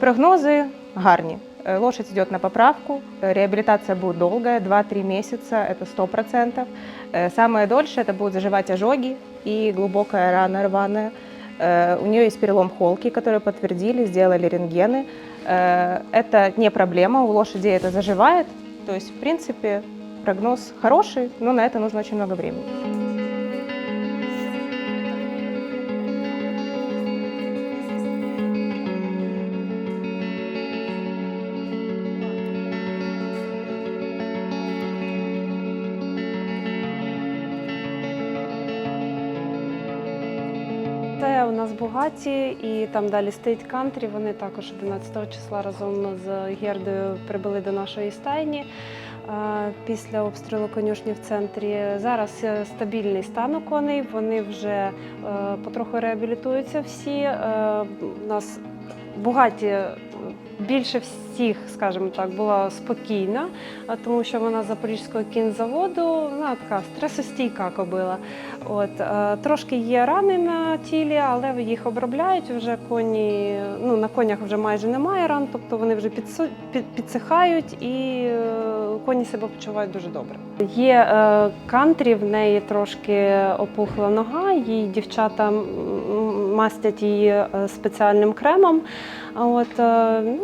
Прогнозы гарні. Э, Лошадь идет на поправку, э, реабилитация будет долгая, 2-3 месяца, это 100%. Э, Самое дольше это будут заживать ожоги и глубокая рана рваная. Э, У нее есть перелом холки, который подтвердили, сделали рентгены. Э, Это не проблема, у лошади это заживает. То есть, в принципе, прогноз хороший, но на это нужно очень много времени. Це у нас Бугаті, і там далі стоїть кантрі. Вони також 11 числа разом з Гердою прибули до нашої стайні е, після обстрілу конюшні в центрі. Зараз е, стабільний стан у коней. Вони вже е, потроху реабілітуються всі. У нас Бугаті е, більше всіх, скажімо так, була спокійна, тому що вона з запорізького кінзаводу, вона така стресостійка кобила. От, е, трошки є рани на тілі, але їх обробляють вже коні. Ну, на конях вже майже немає ран, тобто вони вже підсихають і е, коні себе почувають дуже добре. Є е, кантрі, в неї трошки опухла нога, їй дівчата мастять її е, спеціальним кремом. От, е, ну,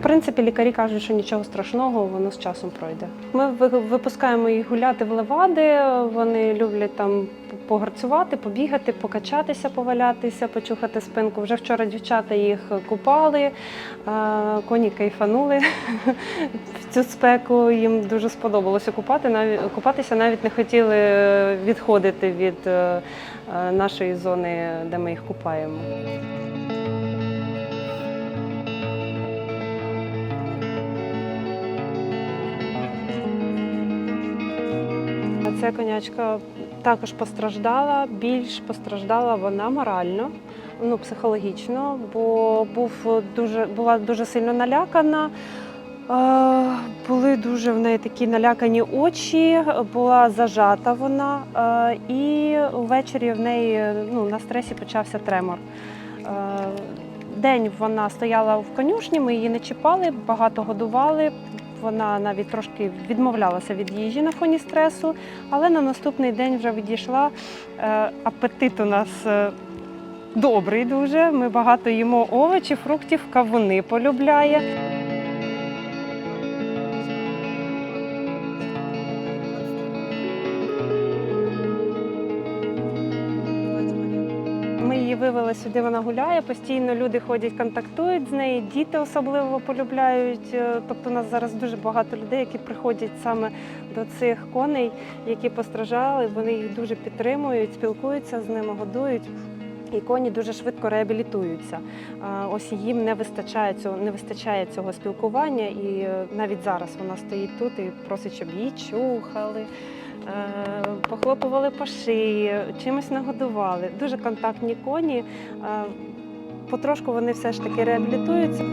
в принципі, лікарі кажуть, що нічого страшного, воно з часом пройде. Ми ви- випускаємо їх гуляти в левади. Вони люблять там погорцювати, побігати, покачатися, повалятися, почухати спинку. Вже вчора дівчата їх купали, коні кайфанули в цю спеку. Їм дуже сподобалося купати. Купатися навіть не хотіли відходити від е, е, нашої зони, де ми їх купаємо. Ця конячка також постраждала. Більш постраждала вона морально, ну психологічно, бо був дуже була дуже сильно налякана. Е, Були дуже в неї такі налякані очі, була зажата вона, е, і ввечері в неї ну, на стресі почався тремор. Е, День вона стояла в конюшні, ми її не чіпали, багато годували. Вона навіть трошки відмовлялася від їжі на фоні стресу, але на наступний день вже відійшла. Е, Апетит у нас е, добрий дуже. Ми багато їмо овочів, фруктів, кавуни полюбляє. Ми її вивели сюди, вона гуляє. Постійно люди ходять, контактують з нею, діти особливо полюбляють. Е, Тобто у нас зараз дуже багато людей, які приходять саме до цих коней, які постраждали. Вони їх дуже підтримують, спілкуються з ними, годують. І коні дуже швидко реабілітуються. Ось їм не вистачає цього, не вистачає цього спілкування, і е, навіть зараз вона стоїть тут і просить, щоб її чухали, е, похлопували по шиї, чимось нагодували. Дуже контактні коні. Потрошку вони все ж таки реабілітуються.